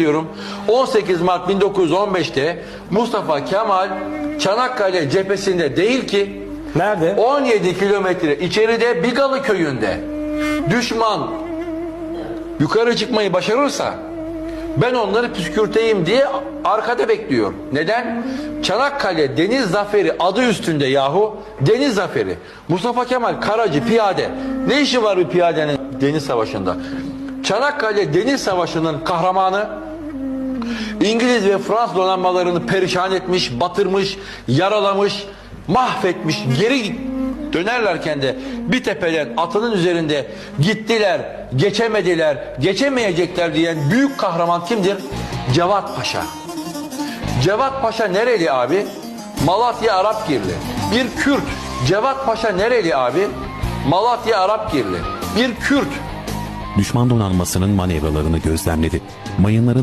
Biliyorum 18 Mart 1915'te Mustafa Kemal Çanakkale cephesinde değil ki Nerede? 17 kilometre içeride Bigalı köyünde düşman yukarı çıkmayı başarırsa ben onları püskürteyim diye arkada bekliyor. Neden? Çanakkale Deniz Zaferi adı üstünde yahu. Deniz Zaferi. Mustafa Kemal Karacı piyade. Ne işi var bir piyadenin deniz savaşında? Çanakkale Deniz Savaşı'nın kahramanı İngiliz ve Fransız donanmalarını perişan etmiş, batırmış, yaralamış, mahvetmiş. Geri dönerlerken de bir tepeden atının üzerinde gittiler, geçemediler, geçemeyecekler diyen büyük kahraman kimdir? Cevat Paşa. Cevat Paşa nereli abi? Malatya Arapgirli. Bir Kürt. Cevat Paşa nereli abi? Malatya Arapgirli. Bir Kürt. Düşman donanmasının manevralarını gözlemledi. Mayınların